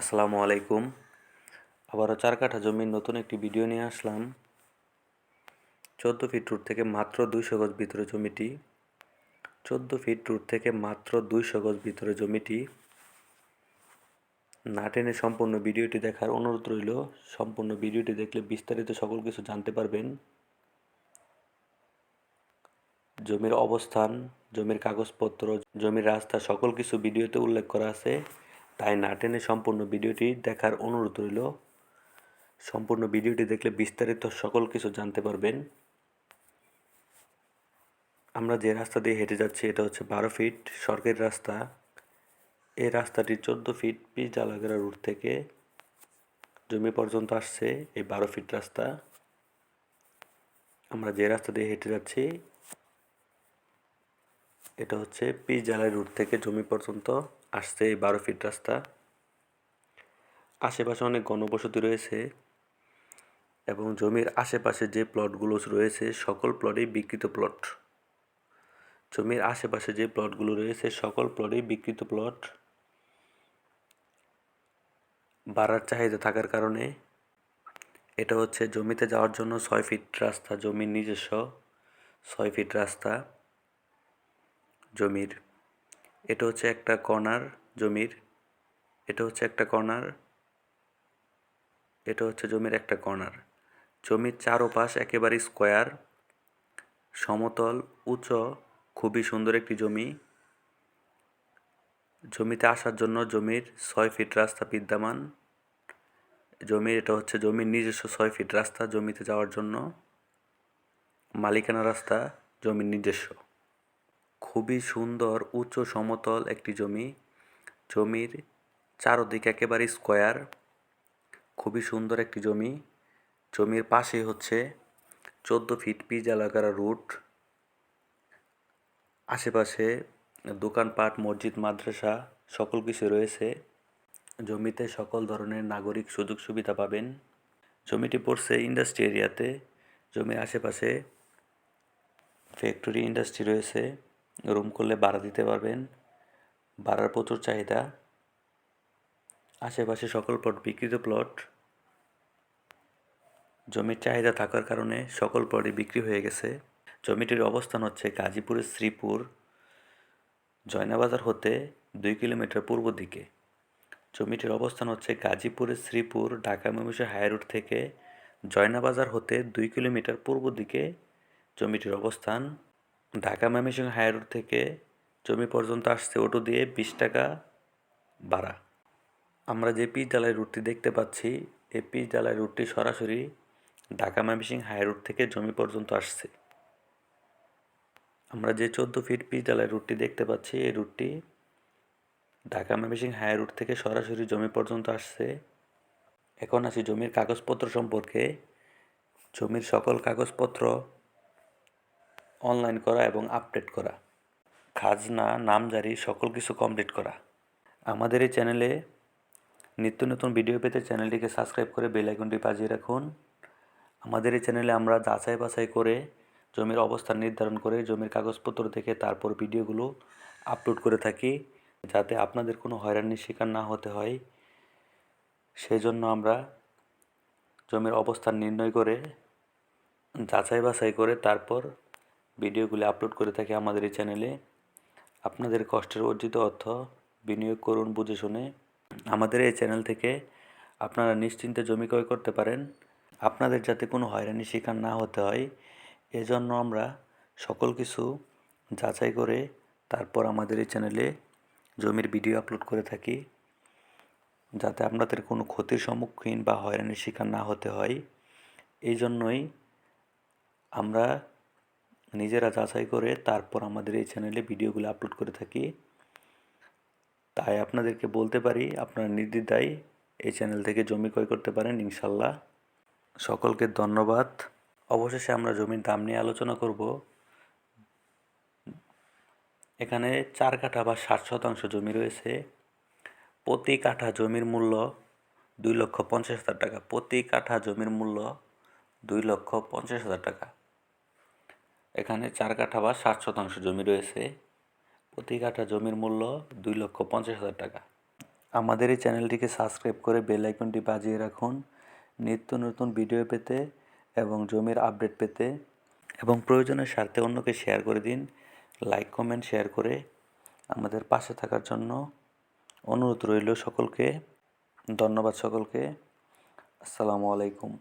আসসালামু আলাইকুম। আবারও চার কাঠা জমির নতুন একটি ভিডিও নিয়ে আসলাম। চোদ্দ ফিট রুট থেকে মাত্র দুইশো গজ ভিতরে জমিটি। চোদ্দ ফিট রুট থেকে মাত্র দুইশো গজ ভিতরে জমিটি। না টেনে সম্পূর্ণ ভিডিওটি দেখার অনুরোধ রইল। সম্পূর্ণ ভিডিওটি দেখলে বিস্তারিত সকল কিছু জানতে পারবেন। জমির অবস্থান, জমির কাগজপত্র, জমির রাস্তা, সকল কিছু ভিডিওতে উল্লেখ করা আছে। তাই না টেনে সম্পূর্ণ ভিডিওটি দেখার অনুরোধ রইল। সম্পূর্ণ ভিডিওটি দেখলে বিস্তারিত সকল কিছু জানতে পারবেন। আমরা যে রাস্তা দিয়ে হেঁটে যাচ্ছি এটা হচ্ছে বারো ফিট সরকারি রাস্তা। এই রাস্তাটি চোদ্দ ফিট পিচ জালাগেরা রুট থেকে জমি পর্যন্ত আসছে এই বারো ফিট রাস্তা। আমরা যে রাস্তা দিয়ে হেঁটে যাচ্ছি, এটা হচ্ছে পিচ জালাই রুট থেকে জমি পর্যন্ত আসছে এই বারো ফিট রাস্তা। আশেপাশে অনেক গণবসতি রয়েছে এবং জমির আশেপাশে যে প্লটগুলো রয়েছে, সকল প্লটেই বিকৃত প্লট জমির আশেপাশে যে প্লটগুলো রয়েছে, সকল প্লটেই বিকৃত প্লট বাড়ার চাহিদা থাকার কারণে এটা হচ্ছে জমিতে যাওয়ার জন্য ছয় ফিট রাস্তা, জমির নিজস্ব ছয় ফিট রাস্তা, জমির এটা হচ্ছে একটা কর্নার জমির, এটা হচ্ছে একটা কর্নার, এটা হচ্ছে জমির একটা কর্নার। জমির চারোপাশ একেবারে স্কোয়ার, সমতল উঁচু খুবই সুন্দর একটি জমি। জমিতে আসার জন্য জমির ছয় ফিট রাস্তা বিদ্যমান। জমির, এটা হচ্ছে জমির নিজস্ব ছয় ফিট রাস্তা জমিতে যাওয়ার জন্য। মালিকানা রাস্তা জমির নিজস্ব। খুবই সুন্দর, উচ্চ সমতল একটি জমি। জমির চারদিক একেবারে স্কোয়ার। খুবই সুন্দর একটি জমি। জমির পাশে হচ্ছে চোদ্দ ফিট পিচ এলাকার রুট। আশেপাশে দোকানপাট, মসজিদ, মাদ্রাসা সকল কিছু রয়েছে। জমিতে সকল ধরনের নাগরিক সুযোগ সুবিধা পাবেন। জমিটি পড়ছে ইন্ডাস্ট্রি এরিয়াতে। জমির আশেপাশে ফ্যাক্টরি ইন্ডাস্ট্রি রয়েছে। রুম করলে ভাড়া দিতে পারবেন। ভাড়ার প্রচুর চাহিদা। আশেপাশে সকল প্লট বিক্রিত প্লট জমির চাহিদা থাকার কারণে সকল প্লটই বিক্রি হয়ে গেছে। জমিটির অবস্থান হচ্ছে গাজীপুরের শ্রীপুর, জয়নাবাজার হতে দুই কিলোমিটার পূর্ব দিকে। জমিটির অবস্থান হচ্ছে গাজীপুরের শ্রীপুর, ঢাকা ময়মনসিংহ হাইরোড থেকে জয়নাবাজার হতে দুই কিলোমিটার পূর্ব দিকে জমিটির অবস্থান। ঢাকা ময়মনসিংহ হাইরোড থেকে জমি পর্যন্ত আসছে অটো দিয়ে বিশ টাকা ভাড়া। আমরা যে পিচ ডালাই রুটটি দেখতে পাচ্ছি, এই পিচ ডালাই রুটটি সরাসরি ঢাকা ময়মনসিংহ হাইরোড থেকে জমি পর্যন্ত আসছে। আমরা যে চোদ্দ ফিট পিচ ডালাই রুটটি দেখতে পাচ্ছি, এই রুটটি ঢাকা ময়মনসিংহ হাই রুট থেকে সরাসরি জমি পর্যন্ত আসছে। এখন আসি জমির কাগজপত্র সম্পর্কে। জমির সকল কাগজপত্র অনলাইন করা এবং আপডেট করা। খাজনা, নামজারি, সকল কিছু কমপ্লিট করা। আমাদের এই চ্যানেলে নিত্য নতুন ভিডিও পেতে চ্যানেলটিকে সাবস্ক্রাইব করে বেল আইকনটি বাজিয়ে রাখুন। আমাদের এই চ্যানেলে আমরা যাচাই বাছাই করে জমির অবস্থান নির্ধারণ করে জমির কাগজপত্র দেখে তারপর ভিডিওগুলো আপলোড করে থাকি, যাতে আপনাদের কোনো হয়রানির শিকার না হতে হয়। সেই জন্য আমরা জমির অবস্থান নির্ণয় করে, যাচাই বাছাই করে তারপর ভিডিওগুলি আপলোড করে থাকি আমাদের এই চ্যানেলে। আপনাদের কষ্টের অর্জিত অর্থ বিনিয়োগ করুন বুঝে শুনে। আমাদের এই চ্যানেল থেকে আপনারা নিশ্চিন্তে জমি ক্রয় করতে পারেন। আপনাদের যাতে কোনো হয়রানির শিকার না হতে হয়, এজন্য আমরা সকল কিছু যাচাই করে তারপর আমাদের এই চ্যানেলে জমির ভিডিও আপলোড করে থাকি। যাতে আপনাদের কোনো ক্ষতির সম্মুখীন বা হয়রানির শিকার না হতে হয় এই জন্যই আমরা নিজেরা যাচাই করে তারপর আমাদের এই চ্যানেলে ভিডিওগুলো আপলোড করে থাকি। তাই আপনাদেরকে বলতে পারি, আপনারা নির্দ্বিধায় এই চ্যানেল থেকে জমি ক্রয় করতে পারেন, ইনশাল্লাহ। সকলকে ধন্যবাদ। অবশেষে আমরা জমির দাম নিয়ে আলোচনা করব। এখানে চার কাঠা বা ষাট শতাংশ জমি রয়েছে। প্রতি কাঠা জমির মূল্য দুই লক্ষ পঞ্চাশ হাজার টাকা। প্রতি কাঠা জমির মূল্য দুই লক্ষ পঞ্চাশ হাজার টাকা। এখানে চার কাঠা বা ষাট শতাংশ জমি রয়েছে। প্রতি কাঠা জমির মূল্য দুই লক্ষ পঞ্চাশ হাজার টাকা। আমাদের এই চ্যানেলটিকে সাবস্ক্রাইব করে বেল আইকনটি বাজিয়ে রাখুন। নিত্য নতুন ভিডিও পেতে এবং জমির আপডেট পেতে এবং প্রয়োজনের স্বার্থে অন্যকে শেয়ার করে দিন। লাইক, কমেন্ট, শেয়ার করে আমাদের পাশে থাকার জন্য অনুরোধ রইল সকলকে। ধন্যবাদ সকলকে। আসসালামু আলাইকুম।